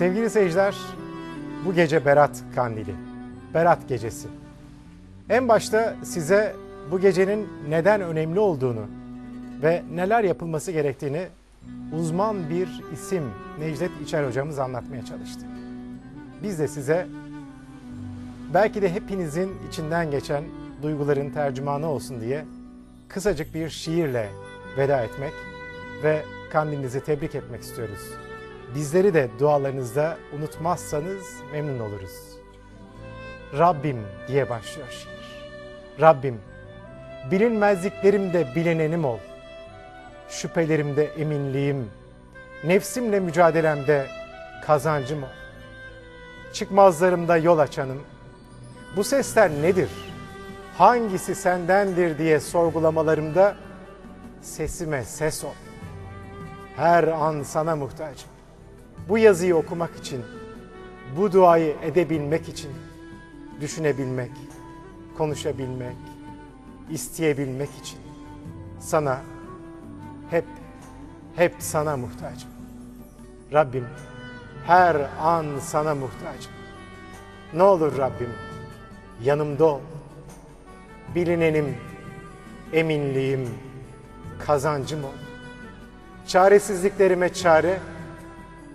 Sevgili seyirciler, bu gece Berat Kandili, Berat Gecesi. En başta size bu gecenin neden önemli olduğunu ve neler yapılması gerektiğini uzman bir isim Necdet İçer hocamız anlatmaya çalıştı. Biz de size belki de hepinizin içinden geçen duyguların tercümanı olsun diye kısacık bir şiirle veda etmek ve kandilinizi tebrik etmek istiyoruz. Bizleri de dualarınızda unutmazsanız memnun oluruz. Rabbim diye başlıyor şiir. Rabbim, bilinmezliklerimde bilinenim ol. Şüphelerimde eminliğim, nefsimle mücadelemde kazancım ol. Çıkmazlarımda yol açanım. Bu sesler nedir? Hangisi sendendir diye sorgulamalarımda sesime ses ol. Her an sana muhtacım. Bu yazıyı okumak için, bu duayı edebilmek için, düşünebilmek, konuşabilmek, isteyebilmek için sana hep hep sana muhtacım. Rabbim her an sana muhtacım. Ne olur Rabbim yanımda ol. Bilinenim, eminliğim, kazancım ol. Çaresizliklerime çare,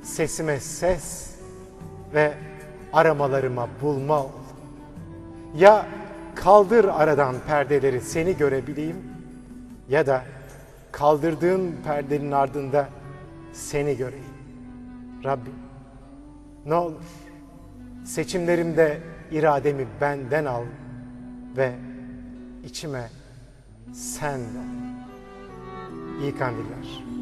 sesime ses ve aramalarıma bulma ol. Ya kaldır aradan perdeleri seni görebileyim ya da kaldırdığın perdenin ardında seni göreyim. Rabbim ne olur seçimlerimde irademi benden al ve içime sen ol. İyi kandiller.